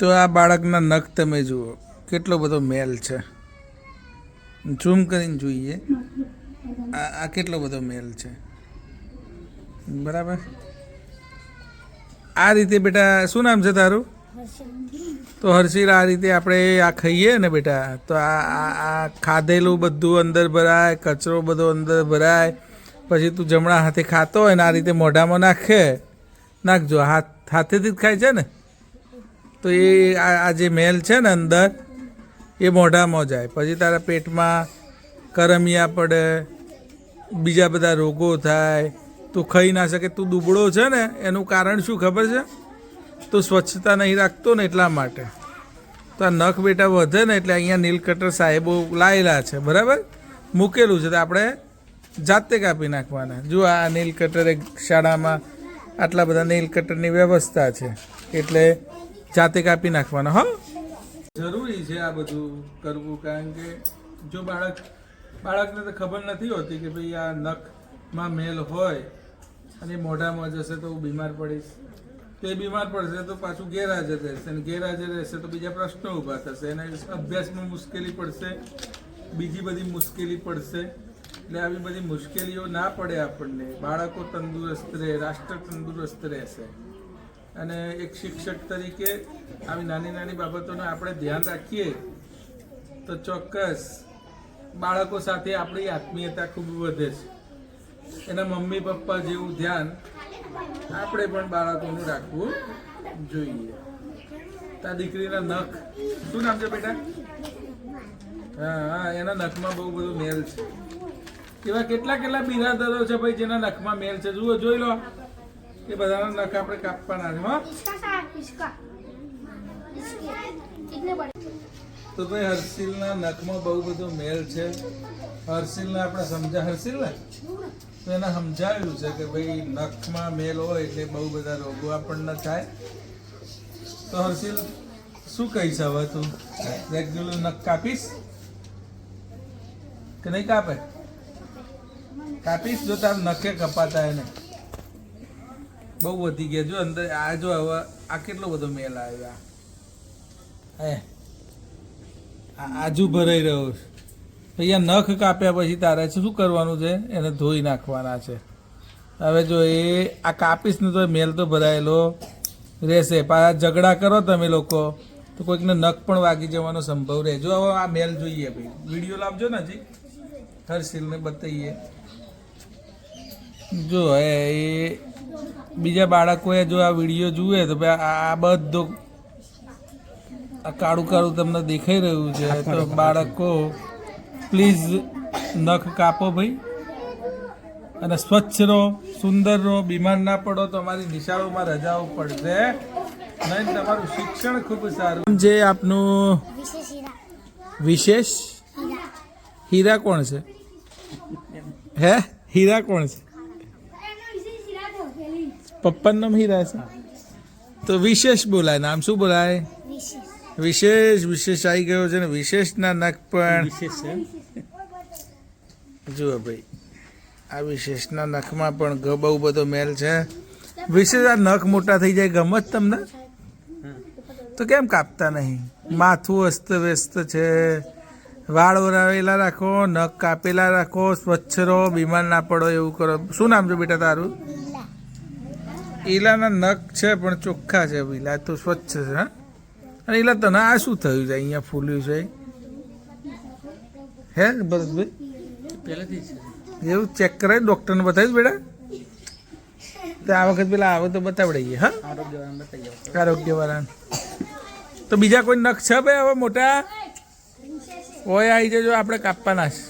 તો આ બાળકના નખ તમે જુઓ, કેટલો બધો મેલ છે. ઝૂમ કરીને જોઈએ. આ કેટલો બધો મેલ છે. બરાબર? આ રીતે બેટા, શું નામ છે તારું? તો હર્ષિલ, આ રીતે આપણે આ ખાઈએ ને બેટા, તો આ આ ખાધેલું બધું અંદર ભરાય, કચરો બધો અંદર ભરાય, પછી તું જમણા હાથે ખાતો હોય ને આ રીતે મોઢામાં નાખે. નાખજો, હાથ, હાથેથી જ ખાય છે ને? તો એ આ જે મેલ છે ને અંદર, એ મોઢામાં જાય. પછી તારા પેટમાં કરમિયા પડે, બીજા બધા રોગો થાય, તું ખાઈ ના શકે, તું દુબળો છે ને, એનું કારણ શું ખબર છે? તું સ્વચ્છતા નહીં રાખતો ને એટલા માટે. તો આ નખ બેટા વધે ને એટલે અહીંયા નીલ કટર સાહેબો લાયેલા છે, બરાબર? મૂકેલું છે, તો આપણે જાતે કાપી નાખવાના. જો આ નીલ કટર એક શાળામાં આટલા બધા નીલ કટરની વ્યવસ્થા છે, એટલે જાતે કાપી નાખવાનો હો જરૂરી છે આ બધું કરવું, કારણ કે જો બાળક, બાળકને તો ખબર નથી હોતી કે ભાઈ આ નખમાં મેલ હોય અને મોઢામાં જશે તો હું બીમાર પડીશ. તે બીમાર પડશે તો પાછું ગેરહાજર રહેશે અને ગેરહાજર રહેશે તો બીજા પ્રશ્નો ઊભા થશે. એને અભ્યાસમાં મુશ્કેલી પડશે, બીજી બધી મુશ્કેલી પડશે. એટલે આવી બધી મુશ્કેલીઓ ના પડે આપણને. બાળકો તંદુરસ્ત રહે, રાષ્ટ્ર તંદુરસ્ત રહેશે. અને એક શિક્ષક તરીકે આવી નાની નાની બાબતોને આપણે ધ્યાન રાખીએ તો ચોક્કસ બાળકો સાથે આપણી આત્મીયતા ખૂબ વધે છે. એના મમ્મી પપ્પા જેવું ધ્યાન આપણે પણ બાળકોનું રાખવું જોઈએ. તા દીકરીના નખ, શું નામ છે બેટા? હા હા, એના નખમાં બહુ બધું મેલ છે. એવા કેટલા કેટલા બિરાદરો છે ભાઈ જેના નખમાં મેલ છે? જુઓ, જોઈ લો. એ બધાના નખ આપણે કાપવાના છે તો ભાઈ હર્ષિલના નખમાં બહુ બધો મેલ છે. હર્ષિલને આપણે સમજા, હર્ષિલને? તો એને સમજાવ્યું છે કે ભાઈ નખમાં મેલ હોય એટલે બહુ બધા રોગો આપણને થાય. તો હર્ષિલ, શું કહીશ હવે તું? રેગ્યુલર નખ કાપીશ? કે નહીં કાપે? કાપીશ જો તાર નખે કપાતા એને. બહુ વધી ગયા. જો અંદર આ જો હવે આ કેટલો બધો મેલ આવ્યો? હે? આજુ ભરાઈ રહ્યો છે. અહીંયા નખ કાપ્યા પછી તારે શું કરવાનું છે? એને ધોઈ નાખવાના છે. હવે જો એ આ કાપીશ ને તો મેલ તો ભરાયેલો રહેશે. પાછા ઝઘડા કરો તમે લોકો. તો કોઈકને નખ પણ વાગી જવાનો સંભવ રહે. જો હવે આ મેલ જોઈએ ભાઈ. વીડિયો લાવજો ને હજી. હર્ષિલને બતાવીએ જો એ બીજા બાળકોએ જો આ વીડિયો જુએ તો ભાઈ આ બધો આ કાળું કાળું તમને દેખાઈ રહ્યું છે. તો બાળકો પ્લીઝ નખ કાપો ભાઈ. અને સ્વચ્છ રહો સુંદર રહો બીમાર ના પડો તો અમારી નિશાળોમાં રજાઓ પડશે. નહીં તમારું શિક્ષણ ખૂબ સારું. જે આપનું? વિશેષ? હીરા કોણ છે? હે? હીરા કોણ છે? પપ્પાનું નામ હીરા છે. તો વિશેષ બોલાય નામ શું બોલાય? વિશેષ. વિશેષ આવી ગયો છે ને વિશેષના નખ પણ. જુઓ ભાઈ આ વિશેષના નખમાં પણ બહુ બધો મેલ છે. વિશેષ આ નખ મોટા થઈ જાય ગમત તમને? તો કેમ કાપતા નહીં? માથું અસ્ત વ્યસ્ત છે. વાળ ઓરાવેલા રાખો નખ કાપેલા રાખો સ્વચ્છ રહો બીમાર ના પડો એવું કરો. શું નામ છે બેટા તારું? ઈલાના નખ છે પણ ચોખ્ખા છે ઈલા તો સ્વચ્છ છે હા? અને ઈલા તને આ શું થયું છે? અહીંયા ફૂલ્યું છે? હે ભરતભાઈ? પહેલેથી એવું ચેક કરાય ડૉક્ટરને બતાવીશ બેટા? તો આ વખત પેલા આવે તો બતાવડાઈએ હા? આરોગ્યવાળાને તો બીજા કોઈ નખ છે ભાઈ હવે મોટા? ઓય આવી જજો આપણે કાપવાના છે.